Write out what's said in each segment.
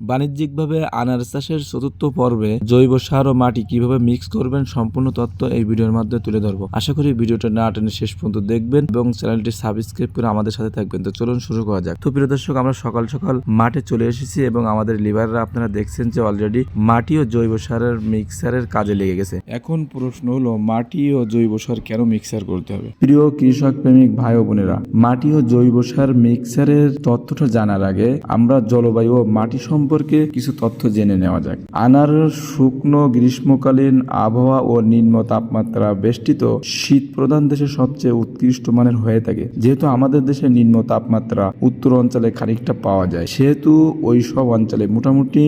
বাণিজ্যিকভাবে আনার চাষের চতুর্থ পর্বে জৈব সার ও মাটি কীভাবে মিক্স করবেন সম্পূর্ণ তথ্য এই ভিডিওর মাধ্যমে তুলে ধরবো। আশা করি ভিডিওটা না টেনে শেষ পর্যন্ত দেখবেন এবং চ্যানেলটি সাবস্ক্রাইব করে আমাদের সাথে থাকবেন। তো চলুন শুরু করা যাক। তো প্রিয় দর্শক, আমরা সকাল সকাল মাঠে চলে এসেছি এবং আমাদের লিভাররা আপনারা দেখছেন যে অলরেডি মাটি ও জৈব সারের মিক্সারের কাজে লেগে গেছে। এখন প্রশ্ন হলো, মাটি ও জৈব সার কেন মিক্সার করতে হবে? প্রিয় কৃষক প্রেমিক ভাই ও বোনেরা, মাটি ও জৈব সার মিক্সারের তথ্যটা জানার আগে আমরা জলবায়ু ও মাটি সম্পর্কে কিছু তথ্য জেনে নেওয়া যাক। আনার শুকনো গ্রীষ্মকালীন আবহাওয়া ও নিম্ন তাপমাত্রা বেষ্টিত শীত প্রধান দেশে সবচেয়ে উৎকৃষ্ট মানের হয়ে থাকে। যেহেতু আমাদের দেশে নিম্ন তাপমাত্রা উত্তর অঞ্চলে খানিকটা পাওয়া যায়, সেহেতু ওই সব অঞ্চলে মোটামুটি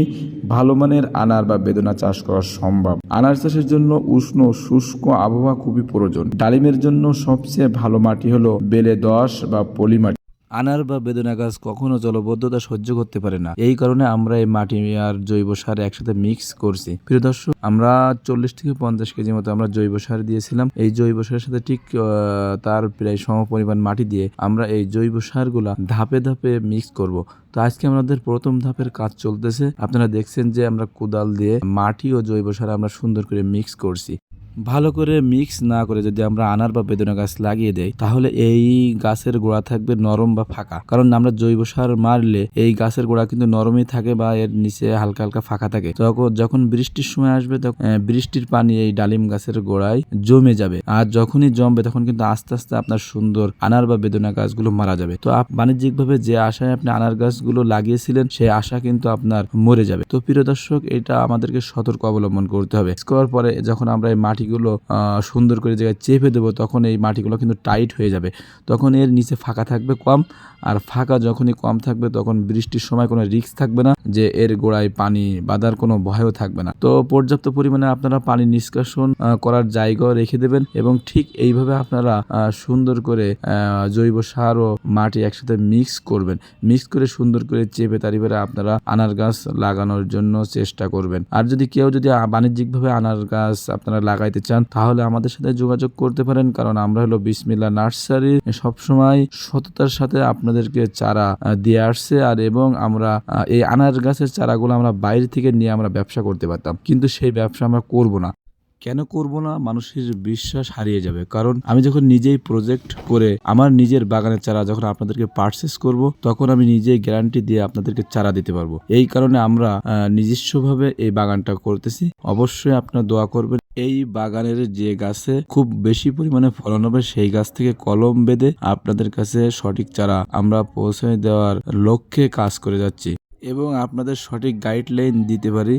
ভালো মানের আনার বা বেদনা চাষ করা সম্ভব। আনার চাষের জন্য উষ্ণ শুষ্ক আবহাওয়া খুবই প্রয়োজন। ডালিমের জন্য সবচেয়ে ভালো মাটি হলো বেলে দশ বা পলি মাটি। আনার বা বেদনা গাছ কখনো জলবদ্ধতা সহ্য করতে পারে না। এই কারণে আমরা এই মাটি আর জৈব সার একসাথে মিক্স করছি। প্রিয় দর্শক, আমরা চল্লিশ থেকে পঞ্চাশ কেজি মতো আমরা জৈব সার দিয়েছিলাম। এই জৈব সারের সাথে ঠিক তার প্রায় সম পরিমাণ মাটি দিয়ে আমরা এই জৈব সারগুলা ধাপে ধাপে মিক্স করব। তো আজকে আমাদের প্রথম ধাপের কাজ চলতেছে। আপনারা দেখছেন যে আমরা কোদাল দিয়ে মাটি ও জৈব সার আমরা সুন্দর করে মিক্স করছি। ভালো করে মিক্স না করে যদি আমরা আনার বা বেদনা গাছ লাগিয়ে দেই, তাহলে এই গাছের গোড়া থাকবে নরম বা ফাঁকা। কারণ আমরা জৈব সার মারলে এই গাছের গোড়া কিন্তু নরমই থাকে বা এর নিচে হালকা হালকা ফাঁকা থাকে। তখন, যখন বৃষ্টির সময় আসবে তখন বৃষ্টির পানি এই ডালিম গাছের গোড়ায় জমে যাবে। আর যখনই জমবে তখন কিন্তু আস্তে আস্তে আপনার সুন্দর আনার বা বেদনা গাছগুলো মারা যাবে। তো বাণিজ্যিক ভাবে যে আশায় আপনি আনার গাছগুলো লাগিয়েছিলেন সেই আশা কিন্তু আপনার মরে যাবে। তো প্রিয় দর্শক, এটা আমাদেরকে সতর্ক অবলম্বন করতে হবে। করার পরে যখন আমরা এই মাটিগুলো সুন্দর করে জায়গায় চেপে দেবো, তখন এই মাটিগুলো কিন্তু টাইট হয়ে যাবে। তখন এর নিচে ফাঁকা থাকবে কম, আর ফাঁকা যখনই কম থাকবে, তখন বৃষ্টির সময় কোনো রিস্ক থাকবে না যে এর গোড়ায় পানি বাঁধার কোনো ভয়ও থাকবে না। তো পর্যাপ্ত পরিমাণে আপনারা পানি নিষ্কাশন করার জায়গাও রেখে দেবেন এবং ঠিক এইভাবে আপনারা সুন্দর করে জৈব সার ও মাটি একসাথে মিক্স করবেন। মিক্স করে সুন্দর করে চেপে তারিবারে আপনারা আনার গাছ লাগানোর জন্য চেষ্টা করবেন। আর যদি কেউ যদি বাণিজ্যিকভাবে আনার গাছ আপনারা লাগাইতে চান, তাহলে আমাদের সাথে যোগাযোগ করতে পারেন, কারণ আমরা হলো বিসমিল্লা নার্সারি। সবসময় সততার সাথে আপনাদেরকে চারা দিয়ে আসছে, আর এবং আমরা এই আনার গাছের চারাগুলো আমরা বাইরে থেকে নিয়ে আমরা ব্যবসা করতে পারতাম। কিন্তু সেই ব্যবসা আমরা করব না। কেন করব না? মানুষের বিশ্বাস হারিয়ে যাবে। কারণ আমি যখন নিজেই প্রজেক্ট করে আমার নিজের বাগানের চারা যখন আপনাদেরকে পারচেস করব, তখন আমি নিজেই গ্যারান্টি দিয়ে আপনাদেরকে চারা দিতে পারব। এই কারণে আমরা নিজস্বভাবে এই বাগানটা করতেছি। অবশ্যই আপনার দোয়া করবেন, এই বাগানের যে গাছে খুব বেশি পরিমাণে ফলন হবে, সেই গাছ থেকে কলম বেঁধে আপনাদের কাছে সঠিক চারা আমরা পৌঁছে দেওয়ার লক্ষ্যে কাজ করে যাচ্ছি। এবং আপনাদের সঠিক গাইডলাইন দিতে পারি।